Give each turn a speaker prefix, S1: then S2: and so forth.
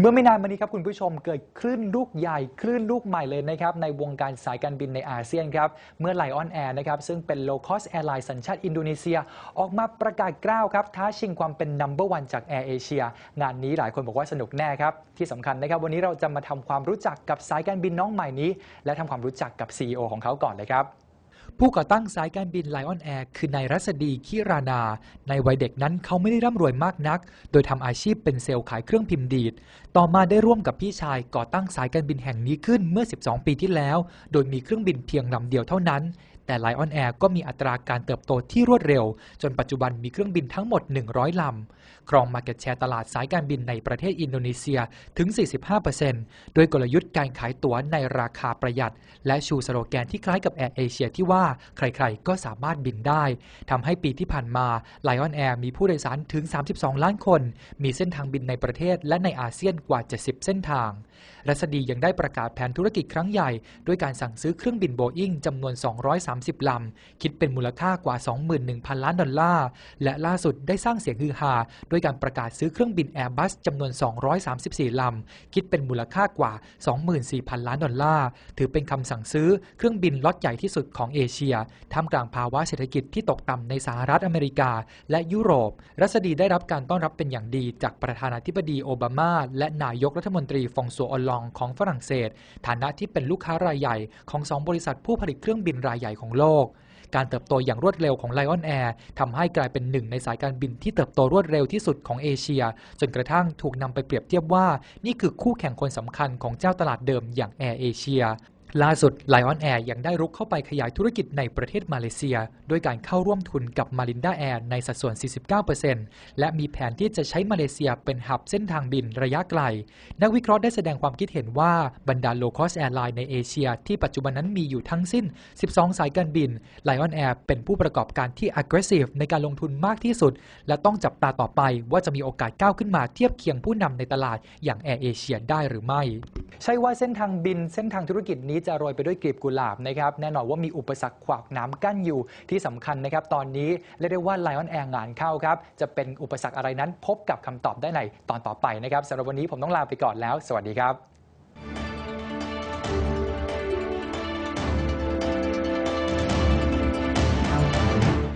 S1: เมื่อไม่นานมานี้ครับคุณผู้ชมเกิดคลื่นลูกใหญ่ คลื่นลูกใหม่เลยนะครับ ในวงการสายการบินในอาเซียนครับ เมื่อไลออนแอร์นะครับ ซึ่งเป็น low cost airline สัญชาติอินโดนีเซีย ออกมาประกาศกล้าวครับ ท้าชิงความเป็น number one จากแอร์เอเชียงานนี้หลายคนบอกว่าสนุกแน่ครับ ที่สำคัญนะครับ วันนี้เราจะมาทำความรู้จักกับสายการบินน้องใหม่นี้ และทำความรู้จักกับ CEO ของเขาก่อนเลยครับ ผู้ก่อตั้งสายการบินไลออนแอร์คือนายรัศดีคิรานา ในวัยเด็กนั้นเขาไม่ได้ร่ำรวยมากนัก โดยทำอาชีพเป็นเซลล์ขายเครื่องพิมพ์ดีด ต่อมาได้ร่วมกับพี่ชายก่อตั้งสายการบินแห่งนี้ขึ้นเมื่อ 12 ปีที่แล้ว โดยมีเครื่องบินเพียงลำเดียวเท่านั้น แต่ Lion Air ก็มีอัตราการเติบโตที่รวดเร็ว จนปัจจุบันมีเครื่องบินทั้งหมด 100 ลำ ครองมาเก็ตแชร์ตลาดสายการบินในประเทศอินโดนีเซียถึง 45%โดยกลยุทธ์การขายตั๋วในราคาประหยัด และชูสโลแกนที่คล้ายกับแอร์เอเชียที่ว่าใครๆ ก็สามารถบินได้ทำให้ปีที่ผ่านมา Lion Air มีผู้โดยสารถึง 32 ล้านคน มีเส้นทางบินในประเทศและในอาเซียนกว่า 70 เส้นทาง รัศดียังได้ประกาศแผนธุรกิจครั้งใหญ่ ด้วยการสั่งซื้อเครื่องบินโบอิงจำนวน30 ลำ คิดเป็นมูลค่ากว่า 21,000 ล้านดอลลาร์ และล่าสุดได้สร้างเสียงฮือฮาด้วยการประกาศซื้อเครื่องบิน Airbus จำนวน 234 ลำ คิดเป็นมูลค่ากว่า 24,000 ล้านดอลลาร์ ถือเป็นคำสั่งซื้อเครื่องบินล็อตใหญ่ที่สุดของเอเชีย ท่ามกลางภาวะเศรษฐกิจที่ตกต่ำในสหรัฐอเมริกา และยุโรป รัศดีได้รับการต้อนรับเป็นอย่างดีจากประธานาธิบดีโอบามา และนายกรัฐมนตรีฟองซัวออลลองของฝรั่งเศส ฐานะที่เป็นลูกค้ารายใหญ่ของสองบริษัทผู้ผลิตเครื่องบินรายใหญ่ของโลก การเติบโตอย่างรวดเร็วของ Lion Air ทำให้กลายเป็นหนึ่งในสายการบินที่เติบโตรวดเร็วที่สุดของเอเชีย จนกระทั่งถูกนำไปเปรียบเทียบว่า นี่คือคู่แข่งคนสำคัญของเจ้าตลาดเดิมอย่างแอร์เอเชีย ล่าสุด Lion Air ยังได้รุกเข้าไปขยายธุรกิจในประเทศมาเลเซีย ด้วยการเข้าร่วมทุนกับ Malinda Air ในสัดส่วน 49%และมีแผนที่จะใช้มาเลเซียเป็นหับเส้นทางบินระยะไกล นักวิเคราะห์ได้แสดงความคิดเห็นว่าบรรดา low cost airline ในเอเชีย ที่ปัจจุบันนั้นมีอยู่ทั้งสิ้น 12 สายการบิน Lion Air เป็นผู้ประกอบการที่ aggressive ในการลงทุนมากที่สุด และต้องจับตาต่อไปว่าจะมีโอกาสก้าวขึ้นมาเทียบเคียงผู้นำในตลาดอย่าง Air Asia ได้หรือไม่ ใช่ว่าเส้นทางบินเส้นทางธุรกิจนี้จะโรยไปด้วยกลีบกุหลาบนะครับแน่นอนว่ามีอุปสรรคขวากน้ำกั้นอยู่ที่สำคัญนะครับ ตอนนี้เรียกได้ว่าไลออนแอร์งานเข้าครับ จะเป็นอุปสรรคอะไรนั้นพบกับคำตอบได้ในตอนต่อไปนะครับสำหรับวันนี้ผมต้องลาไปก่อนแล้ว สวัสดีครับ